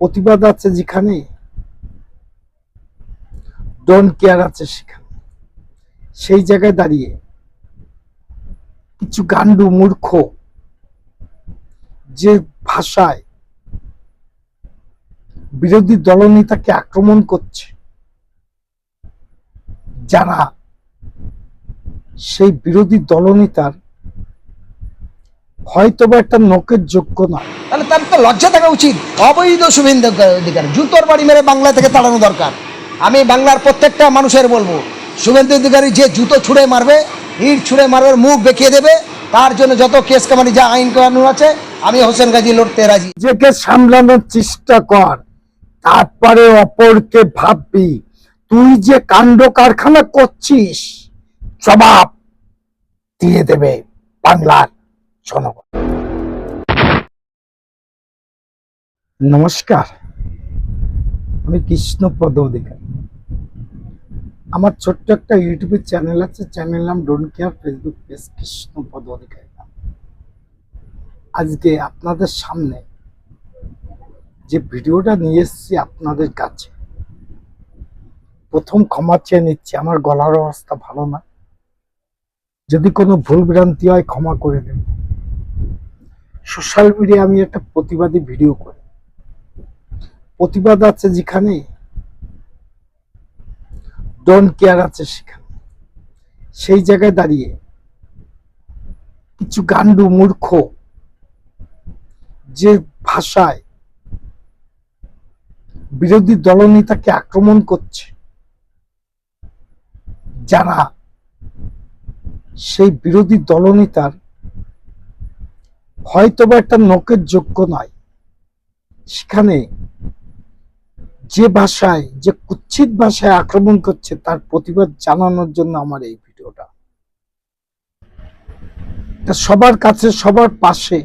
প্রতিবাদ আছে যেখানে? ডন কেয়ার আছে সেখানে। সেই জায়গায় দাঁড়িয়ে কিছু গান্ডু মূর্খ যে ভাষায় বিরোধী দলনেতাকে আক্রমণ করছে, যারা সেই বিরোধী দলনেতার হয়তোবা একটা নখের যোগ্য না। তাহলে তার তো লজ্জা থাকা উচিত। অবৈধ শুভেন্দু অধিকার। জুতোর বাড়ি মেরে বাংলা থেকে তাড়ানো দরকার। আমি বাংলার প্রত্যেকটা মানুষের বলব শুভেন্দু অধিকারী যে জুতো ছুঁড়ে মারবে ইট ছুঁড়ে মারবে মুখ বেঁকিয়ে দেবে তার জন্য যত কেস কামানি যা আইন কানুন আছে আমি হোসেন গাজী লড়তে রাজি। নিজেকে সামলানোর চেষ্টা কর তারপরে অপরকে ভাববি। তুই যে কাণ্ড কারখানা করছিস জবাব দিয়ে দেবে বাংলার জনগণ। নমস্কার, আমি কৃষ্ণপদ অধিকারী। আমার ছোট্ট একটা ইউটিউবের চ্যানেল আছে চ্যানেল নাম don't care Facebook page Krishnapada Adhikari আজকে আপনাদের সামনে যে ভিডিওটা নিয়ে এসেছি আপনাদের কাছে, প্রথম ক্ষমা চেয়ে নিচ্ছি, আমার গলার অবস্থা ভালো না। যদি কোনো ভুল ভ্রান্তি হয় ক্ষমা করে দেব সোশ্যাল মিডিয়া আমি একটা প্রতিবাদী ভিডিও করি। প্রতিবাদ আছে যেখানে ডোন্ট কেয়ার আছে সেখানে। সেই জায়গায় দাঁড়িয়ে কিছু গান্ডু মূর্খ যে ভাষায় বিরোধী দলনেতাকে আক্রমণ করছে, যারা সেই বিরোধী দলনেতার হয়তোবা একটা নখের যোগ্য নয়। সেখানে যে ভাষায়, যে কুচ্ছিত ভাষায় আক্রমণ করছে, তার প্রতিবাদ জানানোর জন্য আমার এই ভিডিওটা। সবার কাছে, সবার পাশে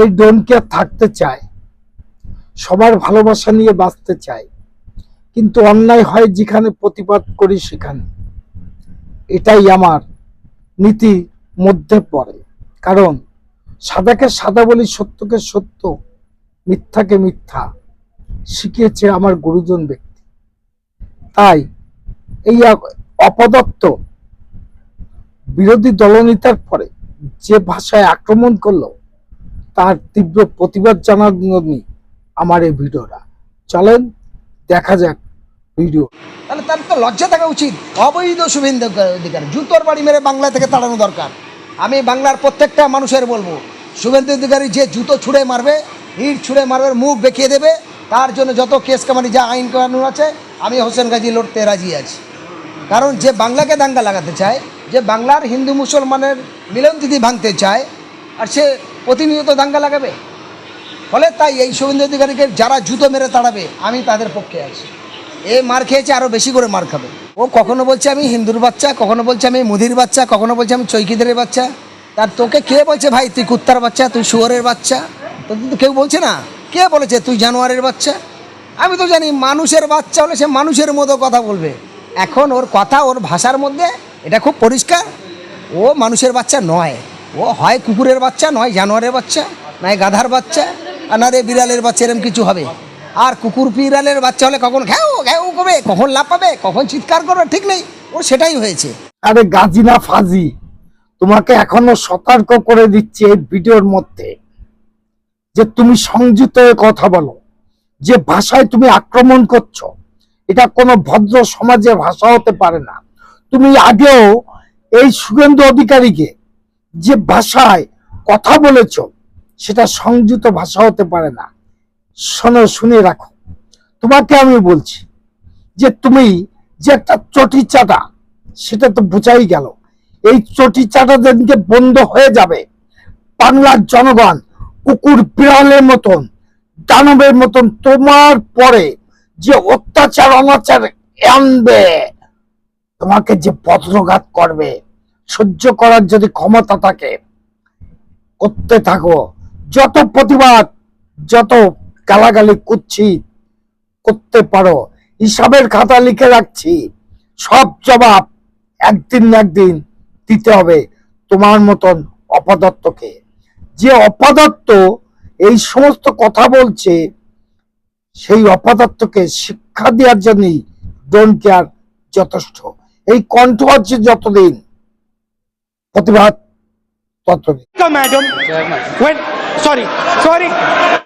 এই ডোন কেয়ার থাকতে চায়, সবার ভালোবাসা নিয়ে বাঁচতে চায়, কিন্তু অন্যায় হয় যেখানে প্রতিবাদ করি সেখানে। এটাই আমার নীতি মধ্যে পড়ে। কারণ সাদাকে সাদা বলি সত্যকে সত্য, মিথ্যাকে মিথ্যা শিখিয়েছে আমার গুরুজন ব্যক্তি। তাই এই অপদত্ত বিরোধী দলনেতার পরে যে ভাষায় আক্রমণ করল, তার তীব্র প্রতিবাদ জানার আমার এই ভিডিওটা। চলেন, দেখা যাক ভিডিও। তাহলে তার তো লজ্জা থাকা উচিত। অবৈধ শুভেন্দু অধিকার, জুতোর বাড়ি মেরে বাংলা থেকে তাড়ানো দরকার। আমি বাংলার প্রত্যেকটা মানুষের বলব, শুভেন্দু অধিকারী যে জুতো ছুঁড়ে মারবে, ইট ছুঁড়ে মারবে মুখ বেঁকিয়ে দেবে, তার জন্য যত কেস কামানি, যা আইন কানুন আছে, আমি হোসেন গাজী লড়তে রাজি আছি। কারণ যে বাংলাকে দাঙ্গা লাগাতে চায়, যে বাংলার হিন্দু মুসলমানের মিলন তিথি ভাঙতে চায়, আর সে প্রতিনিয়ত দাঙ্গা লাগাবে। ফলে তাই এই শুভেন্দু অধিকারীকে যারা জুতো মেরে তাড়াবে, আমি তাদের পক্ষে আছি। এ মার খেয়েছে আরও বেশি করে মার খাবে। ও কখনো বলছে আমি হিন্দুর বাচ্চা, কখনো বলছে আমি মুদির বাচ্চা, কখনো বলছে আমি চৈকিদের বাচ্চা। তার তোকে কে বলছে ভাই? তুই কুত্তার বাচ্চা, তুই শুয়োরের বাচ্চা? তো কেউ বলছে না? কে বলেছে তুই জানোয়ারের বাচ্চা? আমি তো জানি মানুষের বাচ্চা হলে সে মানুষের মতো কথা বলবে। এখন ওর কথা, ওর ভাষার মধ্যে এটা খুব পরিষ্কার। ও মানুষের বাচ্চা নয়। ও হয় কুকুরের বাচ্চা, নয় জানোয়ারের বাচ্চা, নয় গাধার বাচ্চা, আর না রে বিড়ালের বাচ্চা, এরম কিছু হবে। আর কুকুর বিড়ালের বাচ্চা হলে কখন ঘ্যাও ঘ্যাও করবে কখন লাপাবে কখন চিৎকার করবে, ঠিক নেই। ওর সেটাই হয়েছে। আরে গাজিনা ফাজি, তোমাকে এখনও সতর্ক করে দিচ্ছি এই ভিডিওর মধ্যে যে তুমি সংযুক্ত হয়ে কথা বলো, যে ভাষায় তুমি আক্রমণ করছ। এটা কোনো ভদ্র সমাজের ভাষা হতে পারে না। তুমি আগেও এই সুগন্ধ অধিকারীকে যে ভাষায় কথা বলেছ, সেটা সংযুক্ত ভাষা হতে পারে না। শোনো, শুনে রাখো। তোমাকে আমি বলছি যে তুমি যে একটা চটি চাটা, সেটা তো বোঝাই গেল। এই চটি চাটা যেদিনকে বন্ধ হয়ে যাবে, বাংলার জনগণ কুকুর বিড়ালের মতন, দানবের মতন তোমার পরে যে অত্যাচার, অনাচার আনবে, তোমাকে যে পত্রঘাত করবে, সহ্য করার যদি ক্ষমতা থাকে, করতে থাকো। যত প্রতিবাদ, যত গালাগালি করছি করতে পারো। হিসাবের খাতা লিখে রাখছি। সব জবাব একদিন না একদিন দিতে হবে তোমার মতন অপদত্তকে যে অপদত্ত এই সমস্ত কথা বলছে সেই অপদার্থকে শিক্ষা দেওয়ার জন্যই ডোন্ট কেয়ার যথেষ্ট। এই কণ্ঠ আছে যতদিন। প্রতিবাদ ততদিন। Sorry, sorry.